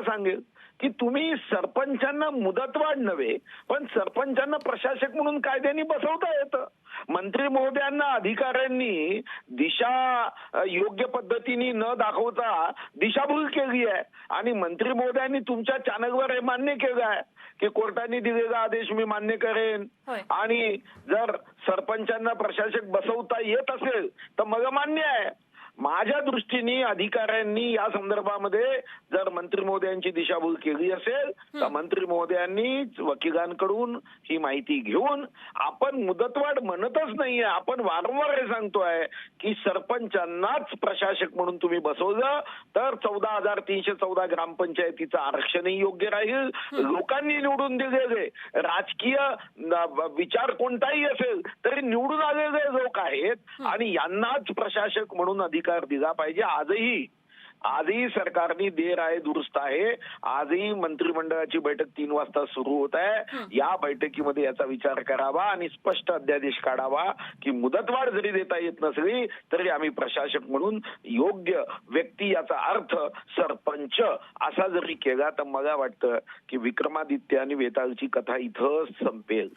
तुम्हाला सांगेल की तुम्ही सरपंचांना मुदतवाढ नव्हे पण सरपंचांना प्रशासक म्हणून कायद्याने बसवता येतं. मंत्री महोदयांना अधिकाऱ्यांनी दिशा योग्य पद्धतीने न दाखवता दिशाभूल केली आहे. आणि मंत्री महोदयांनी तुमच्या चॅनलवर हे मान्य केलं आहे की कोर्टाने दिलेला आदेश मी मान्य करेन. आणि जर सरपंचांना प्रशासक बसवता येत असेल तर मला मान्य आहे. माझ्या दृष्टीने अधिकाऱ्यांनी या संदर्भामध्ये जर मंत्री महोदयांची दिशाभूल केली असेल तर मंत्री महोदयांनी वकिलांकडून ही माहिती घेऊन आपण मुदतवाढ म्हणतच नाहीये आपण वारंवार हे सांगतोय की सरपंचांनाच प्रशासक म्हणून तुम्ही बसवलं तर चौदा हजार तीनशे चौदा ग्रामपंचायतीचं आरक्षणही योग्य राहील. लोकांनी निवडून दिलेले. राजकीय विचार कोणताही असेल तरी निवडून आलेले लोक आहेत आणि यांनाच प्रशासक म्हणून अधिकार दिला पाहिजे. आजही आजही सरकारने देर आहे दुरुस्त आहे. आजही मंत्रिमंडळाची बैठक तीन वाजता सुरू होत आहे. या बैठकीमध्ये याचा विचार करावा आणि स्पष्ट अध्यादेश काढावा की मुदतवाढ जरी देता येत नसली तरी आम्ही प्रशासक म्हणून योग्य व्यक्ती याचा अर्थ सरपंच असा जरी केला तर मला वाटतं की विक्रमादित्य आणि वेताळची कथा इथं संपेल.